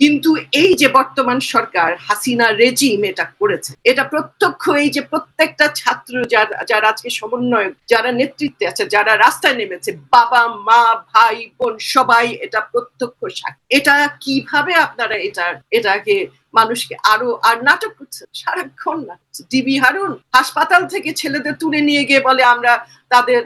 কিন্তু এই যে বর্তমান সরকার, হাসিনা রেজিম এটা করেছে, এটা প্রত্যক্ষ এই যে প্রত্যেকটা ছাত্র যারা যারা আজকে সমন্বয় যারা নেতৃত্বে আছে, যারা রাস্তায় নেমেছে, বাবা, মা, ভাই, বোন, সবাই এটা প্রত্যক্ষ সাক্ষী। এটা কীভাবে আপনারা এটা, এটাকে মানুষকে আরও, আর নাটক করছে সারাক্ষণ না ডিবি হারুন হাসপাতাল থেকে ছেলেদের তুলে নিয়ে গিয়ে বলে, আমরা তাদের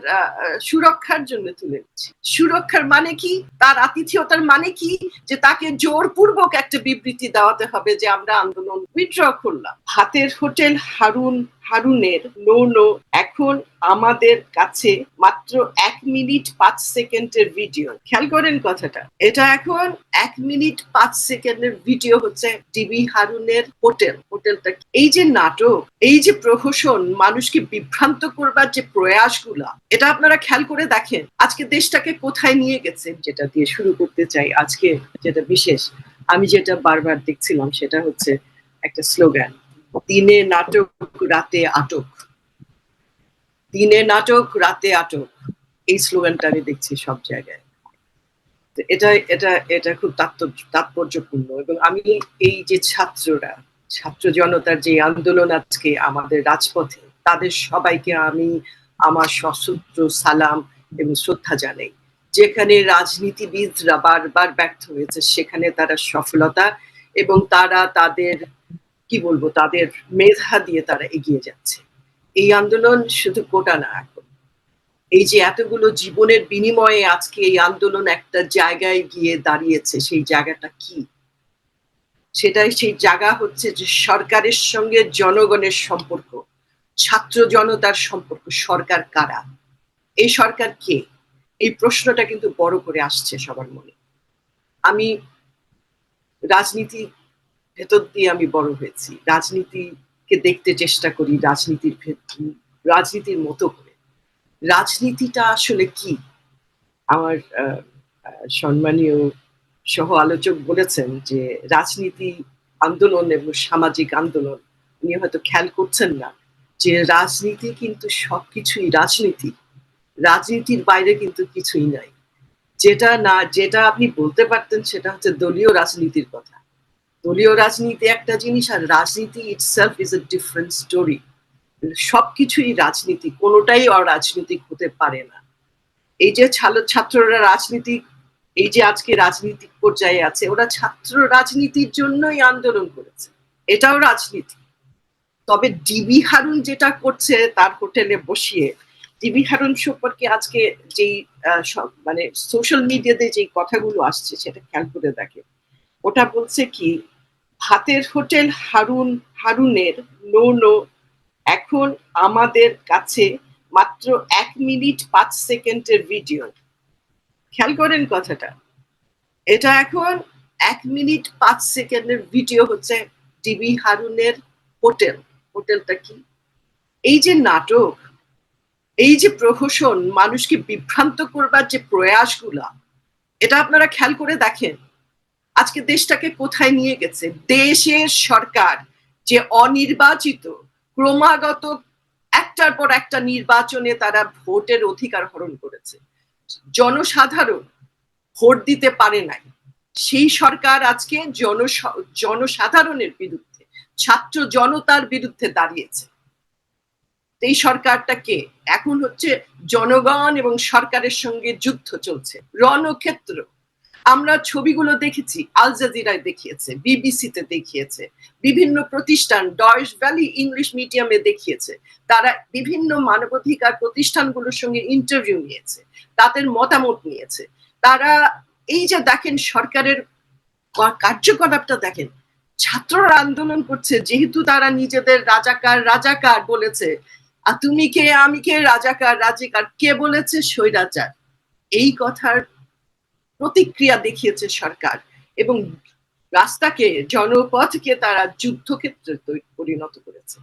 সুরক্ষার জন্য তুলে নিচ্ছি সুরক্ষার মানে কি? তার আতিথিয়তার মানে কি? যে তাকে জোরপূর্বক একটা বিবৃতি দেওয়াতে হবে যে, আমরা আন্দোলন উইথড্র করলাম। হাতের হোটেল হারুন হারুনের নো নো এখন আমাদের কাছে মাত্র এক মিনিট পাঁচ সেকেন্ডের ভিডিও খেয়াল করেন কথাটা। এটা এখন এক মিনিট পাঁচ সেকেন্ডের ভিডিও হচ্ছে ডিবি হারুনের হোটেল। হোটেলটা এই যে নাটক, এই যে প্রহসন, মানুষকে বিভ্রান্ত করবার যে প্রয়াসগুলা, এটা আপনারা খেয়াল করে দেখেন। আজকে দেশটাকে কোথায় নিয়ে গেছে? যেটা দিয়ে শুরু করতে চাই আজকে যেটা বিশেষ। আমি যেটা বারবার দেখছিলাম, সেটা হচ্ছে একটা স্লোগান দিনে নাটক, রাতে আটক। দিনে নাটক, রাতে আটক। এই স্লোগানটা আমি দেখছি সব জায়গায়। এটা এটা এটা খুব তাৎপর্যপূর্ণ এবং আমি এই যে ছাত্ররা, ছাত্র জনতার যে আন্দোলন আজকে আমাদের রাজপথে, তাদের সবাইকে আমি আমার সশস্ত্র সালাম এবং শ্রদ্ধা জানাই। যেখানে রাজনীতিবিদরা বারবার ব্যর্থ হয়েছে, সেখানে তারা সফলতা এবং তারা তাদের কি বলব, তাদের মেধা দিয়ে তারা এগিয়ে যাচ্ছে। এই আন্দোলন শুধু কোটা না এখন। এই যে এতগুলো জীবনের বিনিময়ে আজকে এই আন্দোলন একটা জায়গায় গিয়ে দাঁড়িয়েছে, সেই জায়গাটা কি? সেটাই সেই জায়গা হচ্ছে যে সরকারের সঙ্গে জনগণের সম্পর্ক, ছাত্র জনতার সম্পর্ক, সরকার কারা? এই সরকার কে? এই প্রশ্নটা কিন্তু বড় করে আসছে সবার মনে। আমি রাজনীতি ভেতর দিয়ে আমি বড় হয়েছি। রাজনীতিকে দেখতে চেষ্টা করি, রাজনীতির রাজনীতির মতো করে। রাজনীতিটা আসলে কি? আমার সম্মানীয় সহ আলোচক বলেছেন যে, রাজনীতি আন্দোলন এবং সামাজিক আন্দোলন, উনি হয়তো খেয়াল করছেন না যে, রাজনীতি কিন্তু সবকিছুই রাজনীতি। রাজনীতির বাইরে কিন্তু কিছুই নাই। যেটা না, যেটা আপনি বলতে পারতেন সেটা হচ্ছে দলীয় রাজনীতির কথা। দলীয় রাজনীতি একটা জিনিস আর রাজনীতি itself is a different story সবকিছুই রাজনীতি, কোনোটাই অরাজনৈতিক হতে পারে না। এই যে ছাত্ররা রাজনীতি, এই যে আজকে রাজনীতিক পর্যায়ে আছে, ওরা ছাত্র রাজনীতির জন্যই আন্দোলন করেছে। এটাও রাজনীতি। তবে ডিবি হারুন যেটা করছে তার হোটেলে বসিয়ে, ডিবি হারুন সম্পর্কে আজকে যেই মানে সোশ্যাল মিডিয়াতে যেই কথাগুলো আসছে সেটা খেয়াল করে দেখে। ওটা বলছে কি হাতের হোটেল হারুন, হারুনের, নো নো। এখন আমাদের কাছে মাত্র এক মিনিট পাঁচ সেকেন্ডের ভিডিও। খেয়াল করেন কথাটা। এটা এখন এক মিনিট পাঁচ সেকেন্ডের ভিডিও হচ্ছে ডিবি হারুনের হোটেল। হোটেলটা কি? এই যে নাটক, এই যে প্রহসন, মানুষকে বিভ্রান্ত করবার যে প্রয়াসগুলা, এটা আপনারা খেয়াল করে দেখেন। আজকে দেশটাকে কোথায় নিয়ে গেছে? দেশের সরকার যে অনির্বাচিত, ক্রমাগত একটার পর একটা নির্বাচনে তারা ভোটের অধিকার হরণ করেছে। জনসাধারণ ভোট দিতে পারে নাই। সেই সরকার আজকে জন জনসাধারণের বিরুদ্ধে, ছাত্র জনতার বিরুদ্ধে দাঁড়িয়েছে। এই সরকারটাকে এখন হচ্ছে জনগণ এবং সরকারের সঙ্গে যুদ্ধ চলছে। রণক্ষেত্র। আমরা ছবিগুলো দেখেছি, আল জাজিরায় দেখিয়েছে, বিবিসিতে দেখিয়েছে, বিভিন্ন প্রতিষ্ঠান ডয়েশ ভ্যালি ইংলিশ মিডিয়ামে দেখিয়েছে, তারা বিভিন্ন মানবাধিকার প্রতিষ্ঠানগুলোর সঙ্গে ইন্টারভিউ নিয়েছে, তাদের মতামত নিয়েছে। তারা এই যে দেখেন সরকারের কার্যকলাপটা দেখেন, ছাত্ররা আন্দোলন করছে, যেহেতু তারা নিজেদের রাজাকার রাজাকার বলেছে। আর তুমি কে, আমি কে, রাজাকার, রাজিকার, কে বলেছে? স্বৈরাচার। এই কথার প্রতিক্রিয়া দেখিয়েছে সরকার এবং রাস্তাকে, জনপথকে তারা যুদ্ধক্ষেত্রে পরিণত করেছে।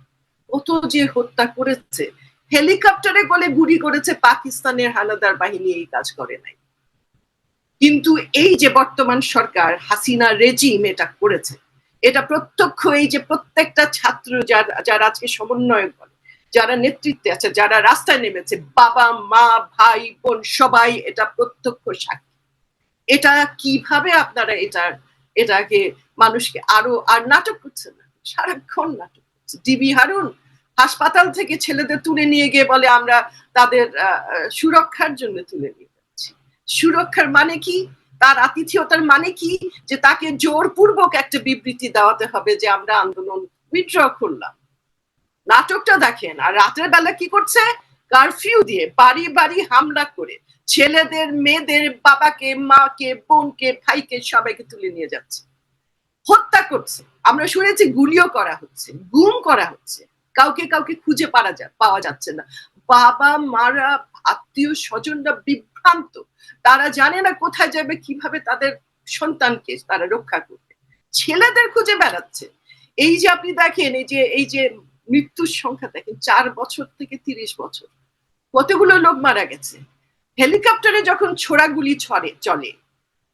কত যে হত্যা করেছে। হেলিকপ্টারে গলে গুলি করেছে পাকিস্তানের হানাদার বাহিনী এই কাজ করে নাই। কিন্তু এই যে বর্তমান সরকার, হাসিনা রেজিম এটা করেছে, এটা প্রত্যক্ষ এই যে প্রত্যেকটা ছাত্র যারা যারা আজকে সমন্বয় করে যারা নেতৃত্বে আছে, যারা রাস্তায় নেমেছে, বাবা, মা, ভাই, বোন, সবাই এটা প্রত্যক্ষ সাক্ষী। এটা কীভাবে আপনারা এটা, এটাকে মানুষকে আরও, আর নাটক করছে না, সারাক্ষণ নাটক করছে ডিবি হারুন হাসপাতাল থেকে ছেলেদের তুলে নিয়ে গিয়ে বলে, আমরা তাদের সুরক্ষার জন্য তুলে নিয়ে যাচ্ছি। সুরক্ষার মানে কি? তার আতিথিয়তার মানে কি? যে তাকে জোরপূর্বক একটা বিবৃতি দেওয়াতে হবে যে, আমরা আন্দোলন উইথড্র করলাম। নাটকটা দেখেন, আর রাতের বেলা কি করছে? কারফিউ দিয়ে বাড়ি বাড়ি হামলা করে ছেলেদের, মেয়েদের, বাবাকে, মাকে, বোনকে, ভাইকে সবাইকে তুলে নিয়ে যাচ্ছে। হত্যা করছে। আমরা শুনেছি গুলিও করা হচ্ছে, গুম করা হচ্ছে। কাউকে কাউকে খুঁজে পারা যা পাওয়া যাচ্ছে না। বাবা, মারা, আত্মীয় স্বজনরা বিভ্রান্ত। তারা জানে না কোথায় যাবে, কীভাবে তাদের সন্তানকে তারা রক্ষা করবে। ছেলেদের খুঁজে বেড়াচ্ছে। এই যে আপনি দেখেন, এই যে এই যে মৃত্যুর সংখ্যা দেখেন, চার বছর থেকে তিরিশ বছর। কতগুলো লোক মারা গেছে? হেলিকপ্টারে যখন ছোড়াগুলি ছড়ে, চলে,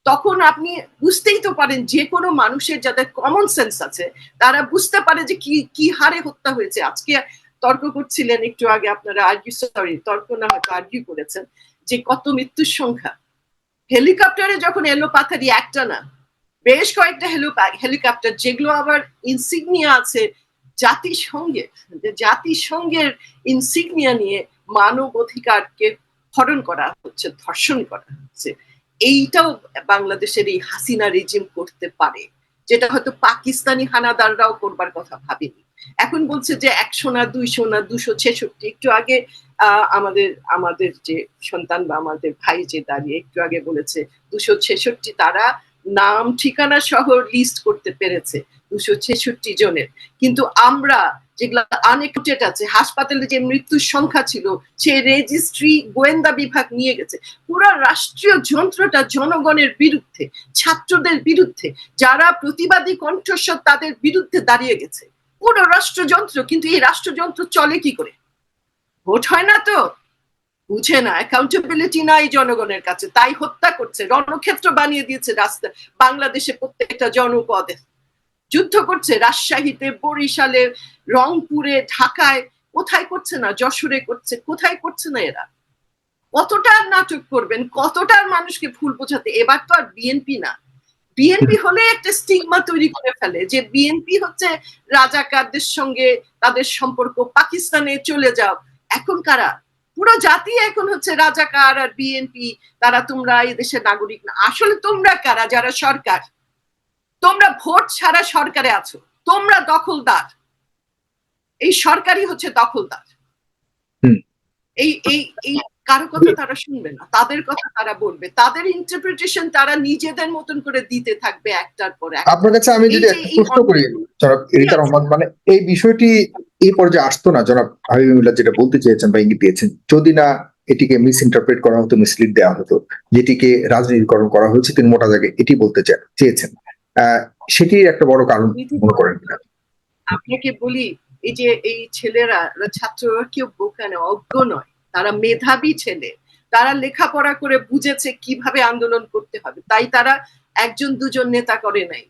তখন আপনি বুঝতেই তো পারেন যে কোনো মানুষের যাদের কমন সেন্স আছে, তারা বুঝতে পারে যে কি কি হারে হত্যা হয়েছে। আজকে তর্ক করছিলেন, একটু আগে আপনারা আর্গিউ সরি তর্ক না হয়তো আর্গিউ করেছেন, যে কত মৃত্যুর সংখ্যা। হেলিকপ্টারে যখন এলো পাথারি একটা না, বেশ কয়েকটা হেলো, হেলিকপ্টার, যেগুলো আবার ইনসিগনিয়া আছে, জাতিসংঘের জাতিসংঘের ইনসিগনিয়া নিয়ে মানব অধিকারকে হরণ করা হচ্ছে, ধর্ষণ করা হচ্ছে। এইটাও বাংলাদেশের এই হাসিনা রিজিম করতে পারে, যেটা হয়তো পাকিস্তানি হানাদাররাও করবার কথা ভাবেনি। এখন বলছে যে একশো না, দুইশো না, দুশো ছেষট্টি, একটু আগে আমাদের আমাদের যে সন্তান বা আমাদের ভাই যে দাঁড়িয়ে একটু আগে বলেছে, দুশো ছেষট্টি তারা নাম ঠিকানা সহ লিস্ট করতে পেরেছে, দুশো ছেষট্টি জনের। কিন্তু আমরা যেগুলো আছে, হাসপাতালে যে মৃত্যুর সংখ্যা ছিল, সে রেজিস্ট্রি গোয়েন্দা বিভাগ নিয়ে গেছে। পুরো রাষ্ট্রীয় যন্ত্রটা জনগণের বিরুদ্ধে, ছাত্রদের বিরুদ্ধে, যারা প্রতিবাদী কণ্ঠস্বর তাদের বিরুদ্ধে দাঁড়িয়ে গেছে। পুরো রাষ্ট্রযন্ত্র, কিন্তু এই রাষ্ট্রযন্ত্র চলে কি করে? ভোট হয় না তো? বুঝে না অ্যাকাউন্টেবিলিটি নাই জনগণের কাছে, তাই হত্যা করছে, রণক্ষেত্র বানিয়ে দিয়েছে রাস্তা, বাংলাদেশে প্রত্যেকটা জনপদে। যুদ্ধ করছে রাজশাহীতে, বরিশালে, রংপুরে, ঢাকায়। কোথায় করছে না, যশোরে করছে, কোথায় করছে না এরা? কতটা নাটক করবেন কতটার মানুষকে ভুল বোঝাতে? এবার তো আর বিএনপি না। বিএনপি হলে একটা স্টিগমা তৈরি করে ফেলে যে বিএনপি হচ্ছে রাজাকারদের সঙ্গে তাদের সম্পর্ক, পাকিস্তানে চলে যাও। এখন কারা? পুরো জাতি এখন হচ্ছে রাজাকার আর বিএনপি তারা তোমরা এই দেশের নাগরিক না। আসলে তোমরা কারা? যারা সরকার। তোমরা ভোট ছাড়া সরকারে আছো তোমরা দখলদার। এই সরকারই হচ্ছে দখলদার। এই এই এই কারও কথা তারা শুনবে না তাদের কথা তারা বলবে তাদের ইন্টারপ্রিটেশন তারা নিজেদের মতন করে দিতে থাকবে একটার পর আপনার কাছে আমি যদি প্রশ্ন করি জনাব রিতা রহমান মানে এই বিষয়টি এই পর্যায়ে আসতো না জনাব হাবিবুল্লাহ যেটা বলতে চেয়েছেন বা ইঙ্গিত দিয়েছেন যদি না এটিকে মিস ইন্টারপ্রেট করা হতো মিসলিড দেওয়া হতো যেটিকে রাজনীতিকরণ করা হয়েছে তিনি মোটা জায়গায় এটি বলতে চেয়েছেন। সেটির একটা বড় কারণ মনে করেন। আপনাকে বলি এই যে এই ছেলেরা ছাত্ররা কেউ বোকা নয় অজ্ঞ নয়। তারা মেধাবী ছেলে। তারা লেখাপড়া করে বুঝেছে কীভাবে আন্দোলন করতে হবে। তাই তারা একজন দুজন নেতা করে নাই।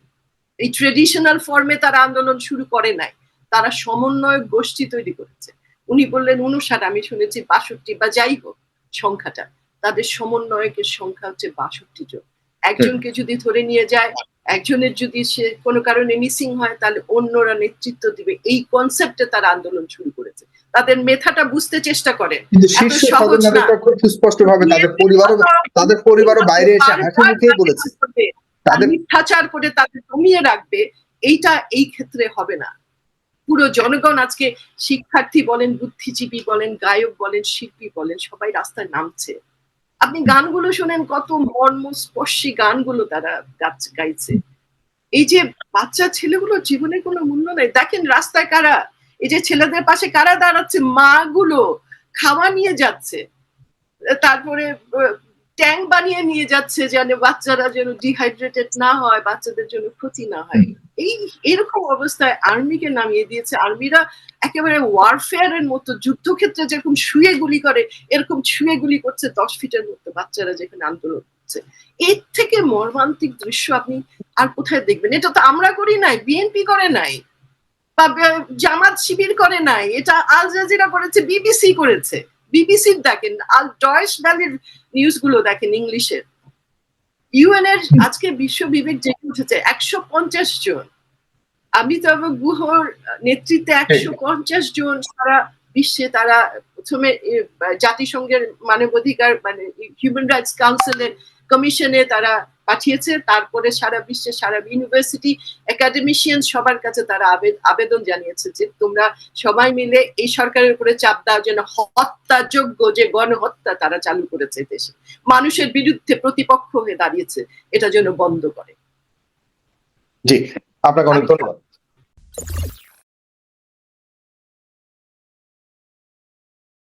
এই ট্রেডিশনাল ফর্মে তারা আন্দোলন শুরু করে নাই। তারা সমন্বয় গোষ্ঠী তৈরি করেছে। উনি বললেন উনষাট আমি শুনেছি বাষট্টি বা যাই হোক সংখ্যাটা। তাদের সমন্বয়কের সংখ্যা হচ্ছে বাষট্টি জন। একজনকে যদি ধরে নিয়ে যায় একজনের যদি সে কোনো কারণে মিসিং হয় তাহলে অন্যরা নেতৃত্ব দিবে। এই কনসেপ্টে তারা আন্দোলন শুরু করেছে। তাদের মেথাটা বুঝতে চেষ্টা করে। কিন্তু শীর্ষ পদনারীরা খুব সুস্পষ্ট তাদের পরিবারও তাদের পরিবারও বাইরে এসে হাসি মুখেই বলেছে। তাদের মিথ্যাচার করে তাদের কমিয়ে রাখবে এইটা এই ক্ষেত্রে হবে না। পুরো জনগণ আজকে শিক্ষার্থী বলেন বুদ্ধিজীবী বলেন গায়ক বলেন শিল্পী বলেন সবাই রাস্তায় নামছে। আপনি গানগুলো শোনেন, কত মর্মস্পর্শী গানগুলো তারা গাইছে। এই যে বাচ্চা ছেলেগুলো জীবনে কোনো মূল্য নেই। দেখেন রাস্তায় কারা, এই যে ছেলেদের পাশে কারা দাঁড়াচ্ছে মা গুলো খাওয়া নিয়ে যাচ্ছে। তারপরে ট্যাঙ্ক বানিয়ে নিয়ে যাচ্ছে যেন বাচ্চারা যেন ডিহাইড্রেটেড না হয় বাচ্চাদের জন্য ক্ষতি না হয়। এই এরকম অবস্থায় আর্মিকে নামিয়ে দিয়েছে। আর্মিরা একেবারে ওয়ারফেয়ারের মতো যুদ্ধক্ষেত্রে যেরকম শুয়ে গুলি করে এরকম শুয়ে গুলি করছে দশ ফিটের মতো বাচ্চারা যেখানে আন্দোলন করছে। এর থেকে মর্মান্তিক দৃশ্য আপনি আর কোথায় দেখবেন? এটা তো আমরা করি নাই বিএনপি করে নাই বা জামাত শিবির করে নাই এটা আল জাজিরা করেছে বিবিসি করেছে। বিবিসির দেখেন আল ডয়েশ ভ্যালির নিউজগুলো দেখেন ইংলিশের ইউএন এর আজকে বিশ্ব বিবেক জেগে উঠেছে একশো পঞ্চাশ জন। আমি অমিতাভ গুহর নেতৃত্বে একশো পঞ্চাশ জন সারা বিশ্বে তারা প্রথমে জাতিসংঘের মানবাধিকার মানে হিউম্যান রাইটস কাউন্সিলের কমিশনে তারা পাঠিয়েছে। তারপরে সারা বিশ্বে সারা ইউনিভার্সিটি একাডেমিশিয়ান সবার কাছে তারা আবে- আবেদন জানিয়েছে যে তোমরা সবাই মিলে এই সরকারের উপরে চাপ দাও যেন হত্যাযোগ্য যে গণহত্যা তারা চালু করেছে দেশে, মানুষের বিরুদ্ধে প্রতিপক্ষ হয়ে দাঁড়িয়েছে, এটা যেন বন্ধ করে। জি, আপনাকে অনেক ধন্যবাদ।